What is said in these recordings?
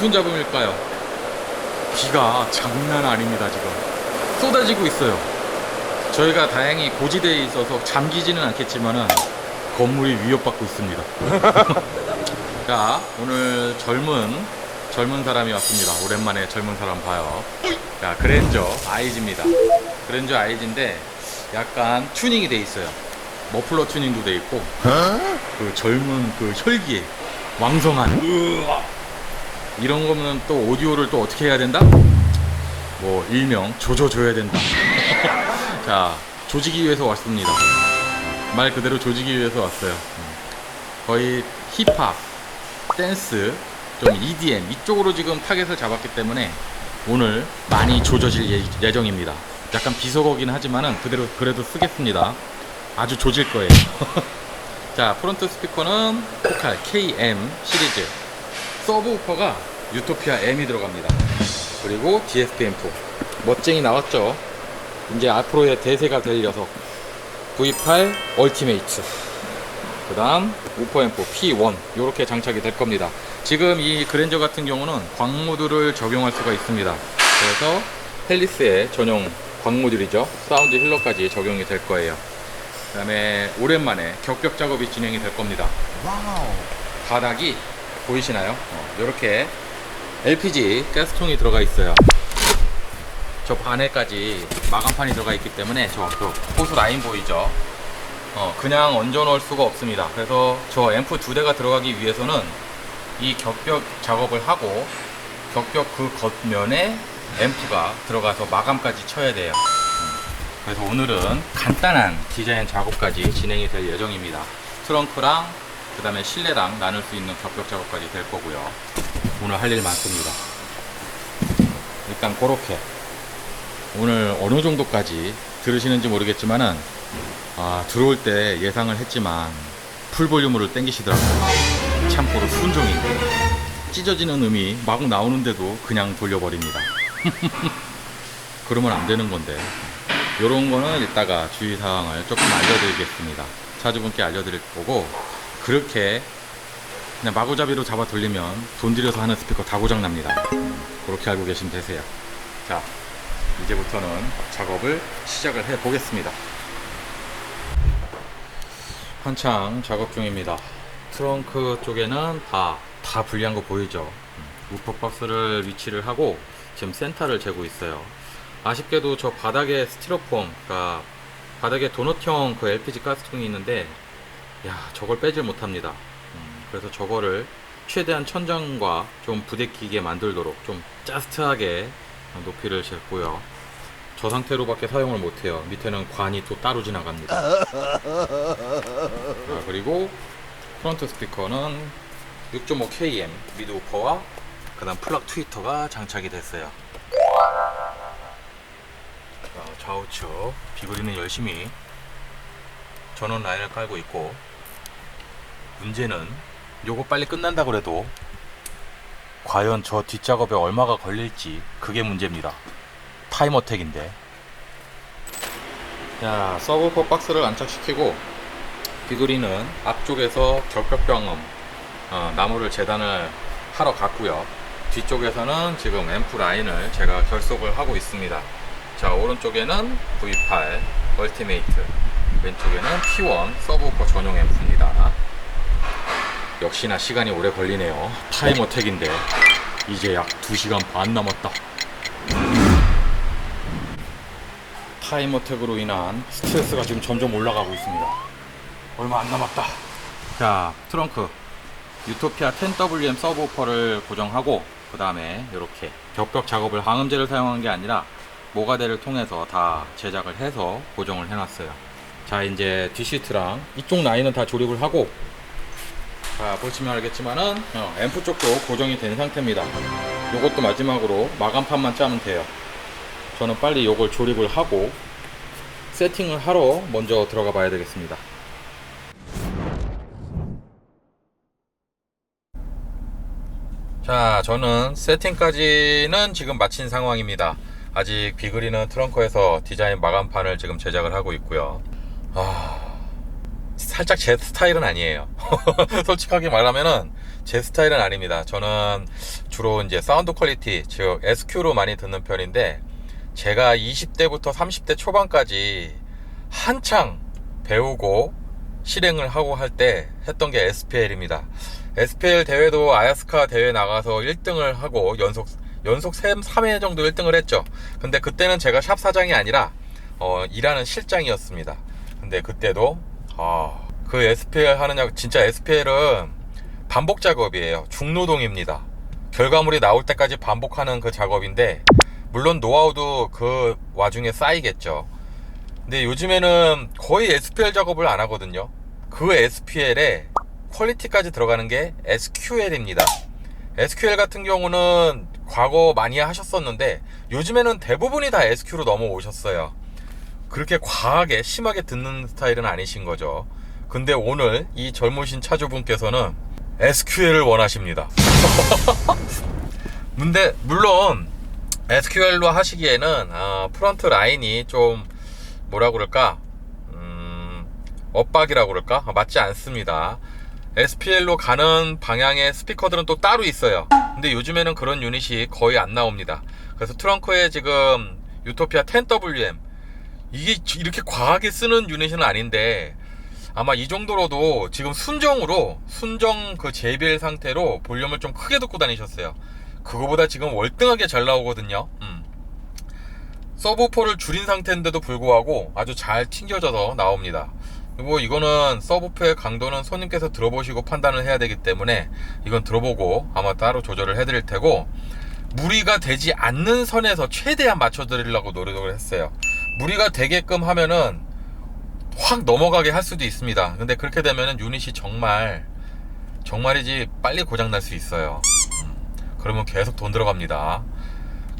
무슨 잡음일까요? 비가 장난 아닙니다 지금. 쏟아지고 있어요. 저희가 다행히 고지대에 있어서 잠기지는 않겠지만은 건물이 위협받고 있습니다. 자 오늘 젊은 젊은 사람이 왔습니다. 오랜만에 젊은 사람 봐요. 자 그랜저 아이즈입니다. 그랜저 아이즈인데 약간 튜닝이 돼 있어요. 머플러 튜닝도 돼 있고 그 젊은 그 혈기에 왕성한 으아. 이런 거면 또 오디오를 또 어떻게 해야 된다? 뭐 일명 조져줘야 된다. 자 조지기 위해서 왔습니다. 말 그대로 조지기 위해서 왔어요. 음. 거의 힙합, 댄스, 좀 EDM 이쪽으로 지금 타겟을 잡았기 때문에 오늘 많이 조져질 예, 예정입니다. 약간 비속어긴 하지만은 그대로 그래도 쓰겠습니다. 아주 조질 거예요. 자, 프론트 스피커는 포칼 KM 시리즈. 서브 우퍼가 유토피아 M이 들어갑니다. 그리고 DSP-M4. 멋쟁이 나왔죠? 이제 앞으로의 대세가 될 녀석. V8 얼티메이트. 그 다음 우퍼 M4 P1. 이렇게 장착이 될 겁니다. 지금 이 그랜저 같은 경우는 광모드를 적용할 수가 있습니다. 그래서 헬리스의 전용 광모듈이죠. 사운드 힐러까지 적용이 될 거예요. 그 다음에 오랜만에 격벽 작업이 진행이 될 겁니다. 바닥이 보이시나요? 이렇게 LPG 가스통이 들어가 있어요. 저 반에까지 마감판이 들어가 있기 때문에 저그 호수 라인 보이죠? 어, 그냥 얹어 놓을 수가 없습니다. 그래서 저 앰프 두 대가 들어가기 위해서는 이 격벽 작업을 하고 격벽 그 겉면에 앰프가 들어가서 마감까지 쳐야 돼요. 그래서 오늘은 간단한 디자인 작업까지 진행이 될 예정입니다. 트렁크랑 그 다음에 실내랑 나눌 수 있는 격벽 작업까지 될 거고요. 오늘 할 일 많습니다. 일단 그렇게 오늘 어느 정도까지 들으시는지 모르겠지만은 아, 들어올 때 예상을 했지만 풀 볼륨으로 땡기시더라고요. 참고로 순종인데 찢어지는 음이 막 나오는데도 그냥 돌려버립니다. 그러면 안 되는 건데 요런 거는 이따가 주의사항을 조금 알려드리겠습니다. 차주분께 알려드릴 거고, 그렇게 그냥 마구잡이로 잡아 돌리면 돈 들여서 하는 스피커 다 고장 납니다. 그렇게 알고 계시면 되세요. 자, 이제부터는 작업을 시작을 해 보겠습니다. 한창 작업 중입니다. 트렁크 쪽에는 다, 다 분리한 거 보이죠? 우퍼 박스를 위치를 하고 지금 센터를 재고 있어요. 아쉽게도 저 바닥에 스티로폼, 그러니까 바닥에 도넛형 그 LPG 가스통이 있는데, 야, 저걸 빼질 못합니다. 음, 그래서 저거를 최대한 천장과 좀 부대끼게 만들도록 좀 짜스트하게 높이를 쟀고요. 저 상태로밖에 사용을 못해요. 밑에는 관이 또 따로 지나갑니다. 자, 그리고 프론트 스피커는 6.5KM 미드 우퍼와 그 다음 플럭 트위터가 장착이 됐어요. 자, 좌우측 비그리는 열심히 전원 라인을 깔고 있고 문제는 요거 빨리 끝난다 그래도 과연 저 뒷작업에 얼마가 걸릴지 그게 문제입니다. 타임어택인데. 자 서브퍼 박스를 안착시키고 비그리는 앞쪽에서 격벽병음 어, 나무를 재단을 하러 갔고요. 뒤쪽에서는 지금 앰프 라인을 제가 결속을 하고 있습니다. 자 오른쪽에는 V8 얼티메이트. 왼쪽에는 P1 서브우퍼 전용 앰프입니다 역시나 시간이 오래 걸리네요. 타임어택인데 이제 약 2시간 반 남았다. 타임어택으로 인한 스트레스가 지금 점점 올라가고 있습니다. 얼마 안 남았다. 자 트렁크. 유토피아 10WM 서브우퍼를 고정하고 그 다음에 이렇게 격벽 작업을 방음제를 사용한 게 아니라 모가대를 통해서 다 제작을 해서 고정을 해놨어요. 자 이제 뒷시트랑 이쪽 라인은 다 조립을 하고 자 보시면 알겠지만은 어, 앰프 쪽도 고정이 된 상태입니다. 이것도 마지막으로 마감판만 짜면 돼요. 저는 빨리 이걸 조립을 하고 세팅을 하러 먼저 들어가 봐야 되겠습니다. 자 저는 세팅까지는 지금 마친 상황입니다. 아직 비그리는 트렁크에서 디자인 마감판을 지금 제작을 하고 있고요. 아 살짝 제 스타일은 아니에요. 솔직하게 말하면은 제 스타일은 아닙니다. 저는 주로 이제 사운드 퀄리티, 즉 SQ로 많이 듣는 편인데 제가 20대부터 30대 초반까지 한창 배우고 실행을 하고 할 때 했던 게 SPL입니다. SPL 대회도 아야스카 대회 나가서 1등을 하고 연속 연속 3, 3회 정도 1등을 했죠. 근데 그때는 제가 샵 사장이 아니라 어, 일하는 실장이었습니다. 근데 그때도 아, 그 SPL 약 진짜 SPL은 반복 작업이에요. 중노동입니다. 결과물이 나올 때까지 반복하는 그 작업인데 물론 노하우도 그 와중에 쌓이겠죠. 근데 요즘에는 거의 SPL 작업을 안 하거든요. 그 SPL에 퀄리티까지 들어가는 게 SQL입니다. SQL 같은 경우는 과거 많이 하셨었는데 요즘에는 대부분이 다 SQ로 넘어오셨어요. 그렇게 과하게 심하게 듣는 스타일은 아니신 거죠. 근데 오늘 이 젊으신 차주분께서는 SQL을 원하십니다. 근데 물론 SQL로 하시기에는 아, 프런트 라인이 좀 뭐라 그럴까 음, 엇박이라고 그럴까 아, 맞지 않습니다. SPL로 가는 방향의 스피커들은 또 따로 있어요. 근데 요즘에는 그런 유닛이 거의 안 나옵니다. 그래서 트렁크에 지금 유토피아 10WM 이게 이렇게 과하게 쓰는 유닛은 아닌데 아마 이 정도로도 지금 순정으로 순정 그 JBL 상태로 볼륨을 좀 크게 듣고 다니셨어요. 그거보다 지금 월등하게 잘 나오거든요. 음. 서브포를 줄인 상태인데도 불구하고 아주 잘 튕겨져서 나옵니다. 뭐 이거는 서브포의 강도는 손님께서 들어보시고 판단을 해야 되기 때문에 이건 들어보고 아마 따로 조절을 해드릴 테고 무리가 되지 않는 선에서 최대한 맞춰드리려고 노력을 했어요. 무리가 되게끔 하면은 확 넘어가게 할 수도 있습니다. 근데 그렇게 되면은 유닛이 정말 정말이지 빨리 고장 날 수 있어요. 음, 그러면 계속 돈 들어갑니다.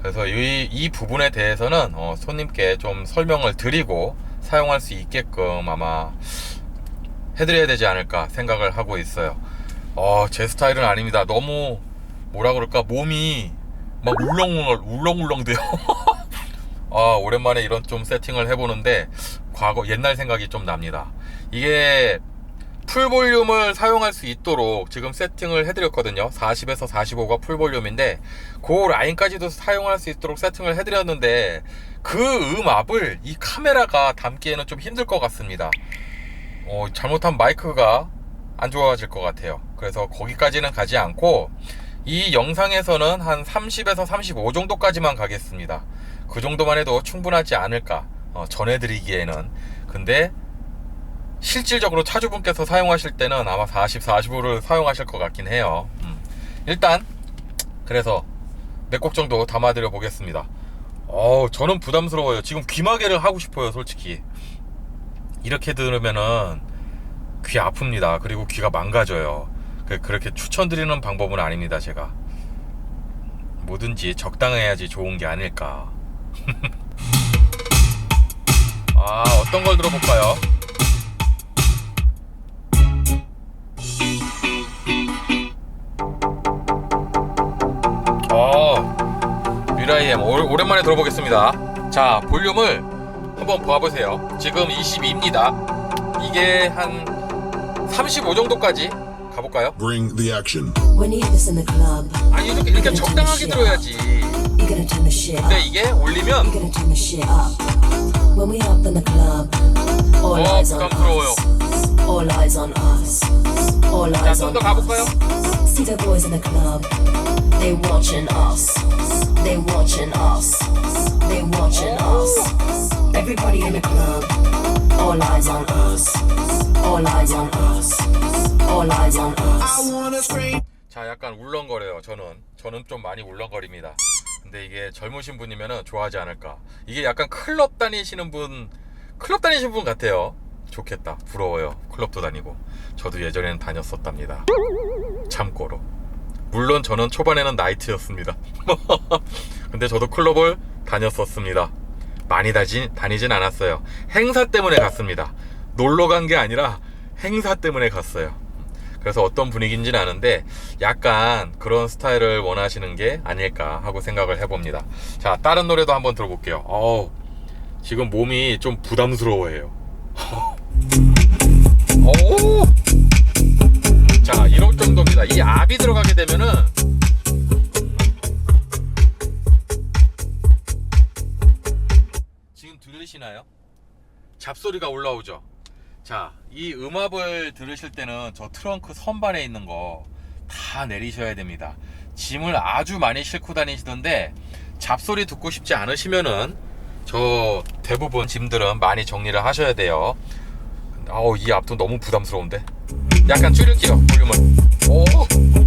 그래서 이, 이 부분에 대해서는 어, 손님께 좀 설명을 드리고 사용할 수 있게끔 아마 해드려야 되지 않을까 생각을 하고 있어요. 어, 제 스타일은 아닙니다. 너무 뭐라 그럴까 몸이 막 울렁울렁 울렁울렁 돼요. 아, 오랜만에 이런 좀 세팅을 해보는데 과거 옛날 생각이 좀 납니다. 이게 풀 볼륨을 사용할 수 있도록 지금 세팅을 해드렸거든요. 40에서 45가 풀 볼륨인데 그 라인까지도 사용할 수 있도록 세팅을 해드렸는데 그 음압을 이 카메라가 담기에는 좀 힘들 것 같습니다. 어, 잘못한 마이크가 안 좋아질 것 같아요. 그래서 거기까지는 가지 않고 이 영상에서는 한 30에서 35 정도까지만 가겠습니다. 그 정도만 해도 충분하지 않을까 어, 전해드리기에는 근데 실질적으로 차주분께서 사용하실 때는 아마 40, 45를 사용하실 것 같긴 해요. 음. 일단 그래서 몇 곡 정도 담아드려 보겠습니다. 어, 저는 부담스러워요. 지금 귀마개를 하고 싶어요, 솔직히. 이렇게 들으면은 귀 아픕니다. 그리고 귀가 망가져요. 그- 그렇게 추천드리는 방법은 아닙니다, 제가. 뭐든지 적당해야지 좋은 게 아닐까. 아, 어떤 걸 들어볼까요? 어, 미라이엠 오랜만에 들어보겠습니다. 자, 볼륨을 한번 봐보세요. 지금 22입니다. 이게 한 35 정도까지 가볼까요? Bring the action. When you hear this in the club, 아, 이렇게, 이렇게 적당하게 들어야지. You're gonna turn the shit up. 근데 이게 올리면 어, on 부담스러워요. us. All eyes on us. All 자, eyes 좀 on 더 가볼까요? us. See the boys in the club. They watching us. They watching us. They watching us. Everybody in the club. All eyes on us. All eyes on us. All eyes on us. 자, 약간 울렁거려요. 저는 저는 좀 많이 울렁거립니다. 근데 이게 젊으신 분이면은 좋아하지 않을까. 이게 약간 클럽 다니시는 분, 클럽 다니시는 분 같아요. 좋겠다. 부러워요. 클럽도 다니고. 저도 예전에는 다녔었답니다. 참고로. 물론 저는 초반에는 나이트였습니다. 근데 저도 클럽을 다녔었습니다. 많이 다진, 다니진 않았어요. 행사 때문에 갔습니다. 놀러 간 게 아니라 행사 때문에 갔어요. 그래서 어떤 분위기인지는 아는데 약간 그런 스타일을 원하시는 게 아닐까 하고 생각을 해봅니다. 자, 다른 노래도 한번 들어볼게요. 어우, 지금 몸이 좀 부담스러워해요. 오! 자, 이럴 정도입니다. 이 압이 들어가게 되면은 지금 들리시나요? 잡소리가 올라오죠. 자, 이 음압을 들으실 때는 저 트렁크 선반에 있는 거 다 내리셔야 됩니다. 짐을 아주 많이 싣고 다니시던데 잡소리 듣고 싶지 않으시면은 저 대부분 짐들은 많이 정리를 하셔야 돼요. 아우 이 앞도 너무 부담스러운데. 약간 줄일게요 볼륨을. 오. 오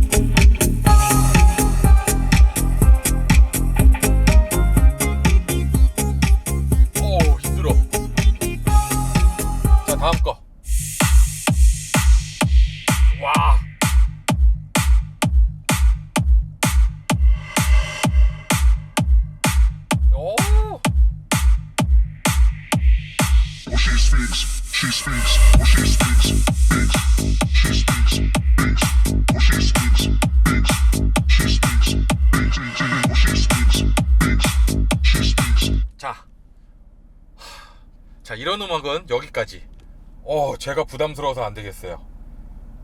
자 이런 음악은 여기까지. 어, 제가 부담스러워서 안 되겠어요.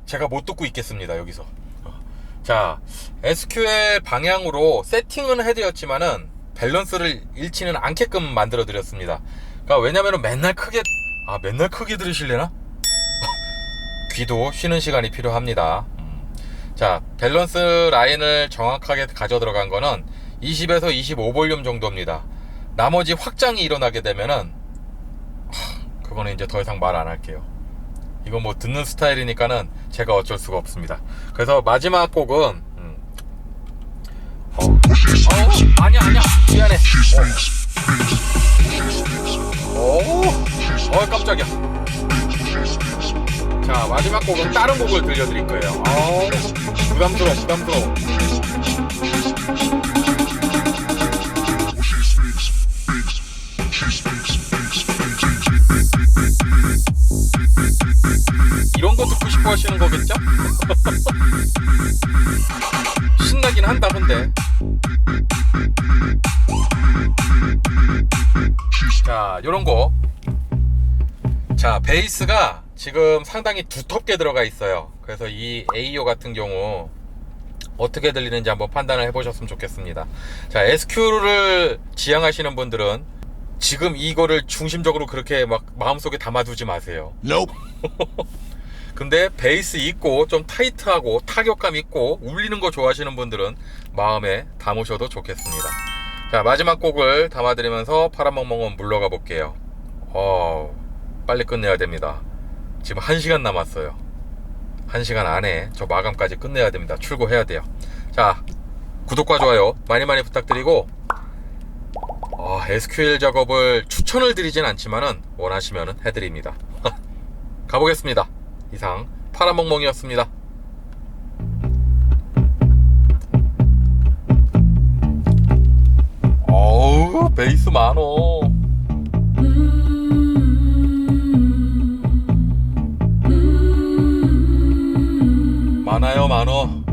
제가 못 듣고 있겠습니다 여기서. 어. 자, SQL 방향으로 세팅은 해드렸지만은 밸런스를 잃지는 않게끔 만들어 드렸습니다. 그러니까 왜냐면은 맨날 크게 아 맨날 크게 들으실래나? 귀도 쉬는 시간이 필요합니다. 음. 자, 밸런스 라인을 정확하게 가져 들어간 거는 20에서 25볼륨 정도입니다. 나머지 확장이 일어나게 되면은 하, 그거는 이제 더 이상 말 안 할게요. 이건 뭐 듣는 스타일이니까는 제가 어쩔 수가 없습니다. 그래서 마지막 곡은 음. 어. 어, 아니야 아니야 미안해. Speaks, 오, 어 깜짝이야. 자 마지막 곡은 다른 곡을 들려드릴 거예요. 어, 부담스러워 부담스러워. 베이스가 지금 상당히 두텁게 들어가 있어요 그래서 이 AO 같은 경우 어떻게 들리는지 한번 판단을 해보셨으면 좋겠습니다 자 SQ를 지향하시는 분들은 지금 이거를 중심적으로 그렇게 막 마음속에 담아두지 마세요 Nope. 근데 베이스 있고 좀 타이트하고 타격감 있고 울리는 거 좋아하시는 분들은 마음에 담으셔도 좋겠습니다. 자 마지막 곡을 담아드리면서 파란멍멍은 물러가 볼게요. 어 빨리 끝내야 됩니다. 지금 1시간 남았어요. 1시간 안에 저 마감까지 끝내야 됩니다. 출고해야 돼요. 자 구독과 좋아요 많이 많이 부탁드리고 어, SQL 작업을 추천을 드리진 않지만은 원하시면 해드립니다. 가보겠습니다. 이상 파란멍멍이었습니다. 어우 베이스 많어. 많아요 많어.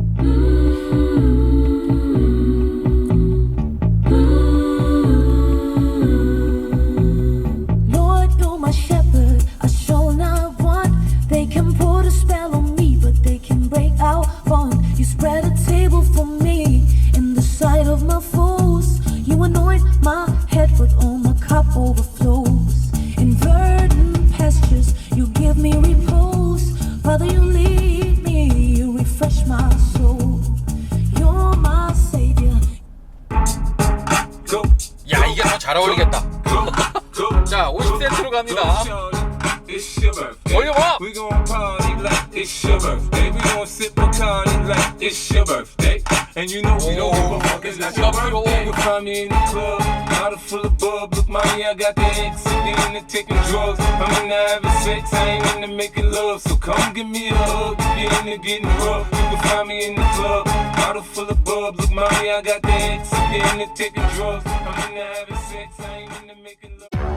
I got the X, in into taking drugs. I'm into having sex, I ain't into making love. So come give me a hug if you're into getting rough. You can find me in the club, bottle full of bub. Look, mommy, I got the X, into taking drugs. I'm into having sex, I ain't into making love.